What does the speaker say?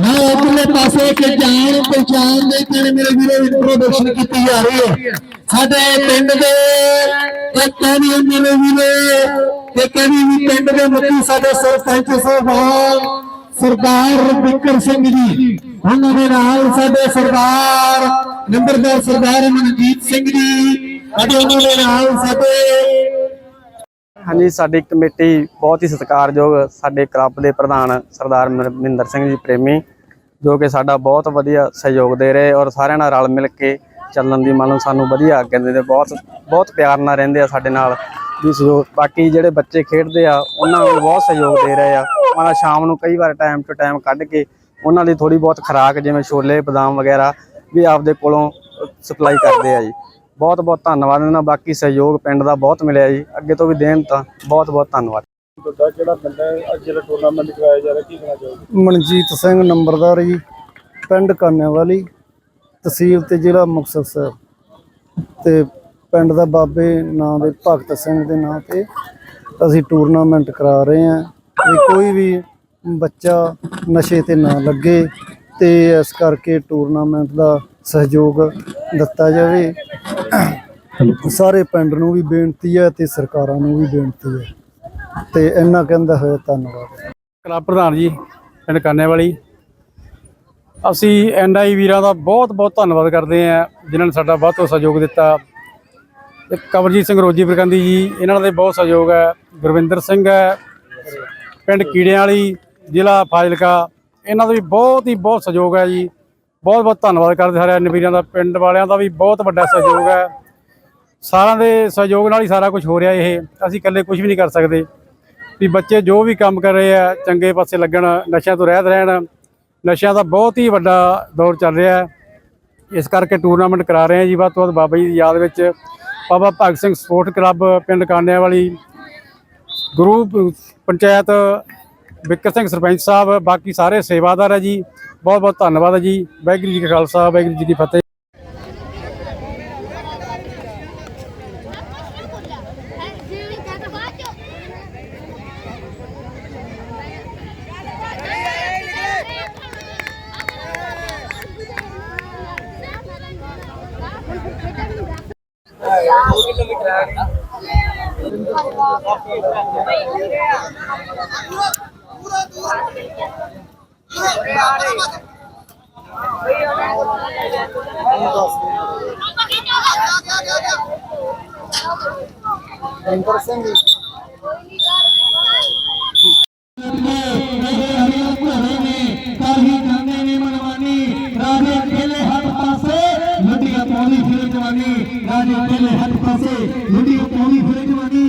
ਮੈਂ ਉਧਰਲੇ ਪਾਸੇ ਇੱਕ ਜਾਣ ਪਛਾਣ ਦੇ ਨਾਲ ਮੇਰੇ ਵੀਰੋ ਇੰਟਰੋਡਕਸ਼ਨ ਕੀਤੀ ਜਾ ਰਹੀ ਹੈ। ਸਾਡੇ ਪਿੰਡ ਦੇ ਇੱਕ ਵੀ ਮੇਰੇ ਵੀਰੋ, ਇੱਕ ਵੀ ਪਿੰਡ ਦੇ ਮੁਖੀ ਸਾਡੇ ਸਰਪੰਚ ਸਾਹਿਬਾਨ ਸਰਦਾਰ ਬਿਕਰ ਸਿੰਘ ਜੀ। ਉਹਨਾਂ ਦੇ ਨਾਲ ਸਾਡੇ ਸਰਦਾਰ ਨੰਬਰਦਾਰ ਸਰਦਾਰ ਮਨਜੀਤ ਸਿੰਘ ਜੀ। ਅਤੇ ਉਹਨਾਂ ਦੇ ਨਾਲ ਸਾਡੇ ਹਾਂਜੀ, ਸਾਡੀ ਕਮੇਟੀ ਬਹੁਤ ਹੀ ਸਤਿਕਾਰਯੋਗ ਸਾਡੇ ਕਲੱਬ ਦੇ ਪ੍ਰਧਾਨ ਸਰਦਾਰ ਮਨਿੰਦਰ ਸਿੰਘ ਜੀ ਪ੍ਰੇਮੀ, ਜੋ ਕਿ ਸਾਡਾ ਬਹੁਤ ਵਧੀਆ ਸਹਿਯੋਗ ਦੇ ਰਹੇ ਔਰ ਸਾਰਿਆਂ ਨਾਲ ਰਲ ਮਿਲ ਕੇ ਚੱਲਣ ਦੀ ਮਨ ਸਾਨੂੰ ਵਧੀਆ ਅੱਗੇ ਦਿੰਦੇ, ਬਹੁਤ ਬਹੁਤ ਪਿਆਰ ਨਾਲ ਰਹਿੰਦੇ ਆ ਸਾਡੇ ਨਾਲ। ਵੀ ਸਹਿਯੋਗ ਬਾਕੀ ਜਿਹੜੇ ਬੱਚੇ ਖੇਡਦੇ ਆ, ਉਹਨਾਂ ਨੂੰ ਬਹੁਤ ਸਹਿਯੋਗ ਦੇ ਰਹੇ ਆ। ਉਹਨਾਂ ਸ਼ਾਮ ਨੂੰ ਕਈ ਵਾਰ ਟਾਈਮ ਟੂ ਟਾਈਮ ਕੱਢ ਕੇ ਉਹਨਾਂ ਲਈ ਥੋੜੀ ਬਹੁਤ ਖੁਰਾਕ, ਜਿਵੇਂ ਛੋਲੇ, ਬਦਾਮ ਵਗੈਰਾ ਵੀ ਆਪਦੇ ਕੋਲੋਂ ਸਪਲਾਈ ਕਰਦੇ ਆ ਜੀ। ਬਹੁਤ ਬਹੁਤ ਧੰਨਵਾਦ ਇਹਨਾਂ ਦਾ ਬਾਕੀ ਸਹਿਯੋਗ ਪਿੰਡ ਦਾ ਬਹੁਤ ਮਿਲਿਆ ਜੀ। ਅੱਗੇ ਤੋਂ ਵੀ ਦੇਣ ਤਾਂ ਬਹੁਤ ਬਹੁਤ ਧੰਨਵਾਦ। ਤੁਹਾਡਾ ਕਿਹੜਾ ਪਿੰਡ ਹੈ? ਅੱਜ ਜਿਹੜਾ ਟੂਰਨਾਮੈਂਟ ਕਰਾਇਆ ਜਾ ਰਿਹਾ ਕੀ ਕਹਿਣਾ ਚਾਹੋਗੇ? ਮਨਜੀਤ ਸਿੰਘ ਨੰਬਰਦਾਰ ਜੀ ਪਿੰਡ ਕਾਨਿਆਵਾਲੀ ਤਹਿਸੀਲ ਤੇ ਜ਼ਿਲ੍ਹਾ ਮੁਕਤਸਰ ਸਾਹਿਬ। ਤੇ ਪਿੰਡ ਦਾ ਬਾਬੇ ਨਾਂ ਦੇ ਭਗਤ ਸਿੰਘ ਦੇ ਨਾਂ ਤੇ ਅਸੀਂ ਟੂਰਨਾਮੈਂਟ ਕਰਾ ਰਹੇ ਹਾਂ। ਵੀ ਕੋਈ ਵੀ ਬੱਚਾ ਨਸ਼ੇ ਤੇ ਨਾ ਲੱਗੇ ਤੇ ਇਸ ਕਰਕੇ ਟੂਰਨਾਮੈਂਟ ਦਾ ਸਹਿਯੋਗ ਦਿੱਤਾ ਜਾਵੇ। ਸਾਰੇ ਪਿੰਡ ਨੂੰ ਵੀ ਬੇਨਤੀ ਹੈ ਤੇ ਸਰਕਾਰਾਂ ਨੂੰ ਵੀ ਬੇਨਤੀ ਹੈ। ਤੇ ਇੰਨਾ ਕਹਿੰਦਾ ਹੋਇਆ ਧੰਨਵਾਦ। ਕਲੱਬ ਪ੍ਰਧਾਨ ਜੀ ਪਿੰਡ ਕਾਨੇ ਵਾਲੀ ਅਸੀਂ ਐਨਆਈ ਵੀਰਾਂ ਦਾ ਬਹੁਤ ਬਹੁਤ ਧੰਨਵਾਦ ਕਰਦੇ ਹਾਂ ਜਿਨ੍ਹਾਂ ਨੇ ਸਾਡਾ ਬਹੁਤ ਤੋਂ ਸਹਿਯੋਗ ਦਿੱਤਾ। ਕਵਰਜੀਤ ਸਿੰਘ ਰੋਜੀ ਪ੍ਰਕੰਦੀ ਜੀ ਇਹਨਾਂ ਦਾ ਵੀ ਬਹੁਤ ਸਹਿਯੋਗ ਹੈ। ਗੁਰਵਿੰਦਰ ਸਿੰਘ ਹੈ ਪਿੰਡ ਕੀੜਿਆਂ ਵਾਲੀ ਜ਼ਿਲ੍ਹਾ ਫਾਜ਼ਿਲਕਾ। ਇਹਨਾਂ ਦਾ ਵੀ ਬਹੁਤ ਹੀ ਬਹੁਤ ਸਹਿਯੋਗ ਹੈ ਜੀ। ਬਹੁਤ ਬਹੁਤ ਧੰਨਵਾਦ ਕਰਦੇ ਸਾਰੇ ਐਨ ਵੀਰਾਂ ਦਾ, ਪਿੰਡ ਵਾਲਿਆਂ ਦਾ ਵੀ ਬਹੁਤ ਵੱਡਾ ਸਹਿਯੋਗ ਹੈ। ਸਾਰਿਆਂ ਦੇ ਸਹਿਯੋਗ ਨਾਲ ਹੀ ਸਾਰਾ ਕੁਝ ਹੋ ਰਿਹਾ ਇਹ, ਅਸੀਂ ਇਕੱਲੇ ਕੁਝ ਵੀ ਨਹੀਂ ਕਰ ਸਕਦੇ। ਵੀ ਬੱਚੇ ਜੋ ਵੀ ਕੰਮ ਕਰ ਰਹੇ ਆ, ਚੰਗੇ ਪਾਸੇ ਲੱਗਣ, ਨਸ਼ਿਆਂ ਤੋਂ ਰਹਿਤ ਰਹਿਣ, ਨਸ਼ਿਆਂ ਦਾ ਬਹੁਤ ਹੀ ਵੱਡਾ ਦੌਰ ਚੱਲ ਰਿਹਾ ਹੈ। ਇਸ ਕਰਕੇ ਟੂਰਨਾਮੈਂਟ ਕਰਾ ਰਹੇ ਆ ਜੀ, ਵੱਧ ਤੋਂ ਵੱਧ ਬਾਬਾ ਜੀ ਦੀ ਯਾਦ ਵਿੱਚ। ਬਾਬਾ ਭਗਤ ਸਿੰਘ ਸਪੋਰਟ ਕਲੱਬ ਪਿੰਡ ਕਾਨਿਆਂ ਵਾਲੀ ਗੁਰੂ ਪੰਚਾਇਤ ਬਿੱਕਰ ਸਿੰਘ ਸਰਪੰਚ ਸਾਹਿਬ, ਬਾਕੀ ਸਾਰੇ ਸੇਵਾਦਾਰ ਹੈ ਜੀ। ਬਹੁਤ ਬਹੁਤ ਧੰਨਵਾਦ ਹੈ ਜੀ। ਵਾਹਿਗੁਰੂ ਜੀ ਕਾ ਖਾਲਸਾ, ਵਾਹਿਗੁਰੂ ਜੀ ਕੀ ਫਤਿਹ। ਕਾਹੀ ਜਾਂਦੇ ਨੇ ਮਨਵਾਨੀ ਰਾਜੇ ਖੇਲੇ ਹੱਥ ਪਾਸੇ ਲੁੱਡੀਆਂ ਪਾਉਂਦੀ ਫਿਰੇ ਜਵਾਨੀ ਰਾਜੇ ਖੇਲੇ ਹੱਥ ਪਾਸੇ ਲੁੱਡੀਆਂ ਪਾਉਂਦੀ ਫਿਰੇ ਜਵਾਨੀ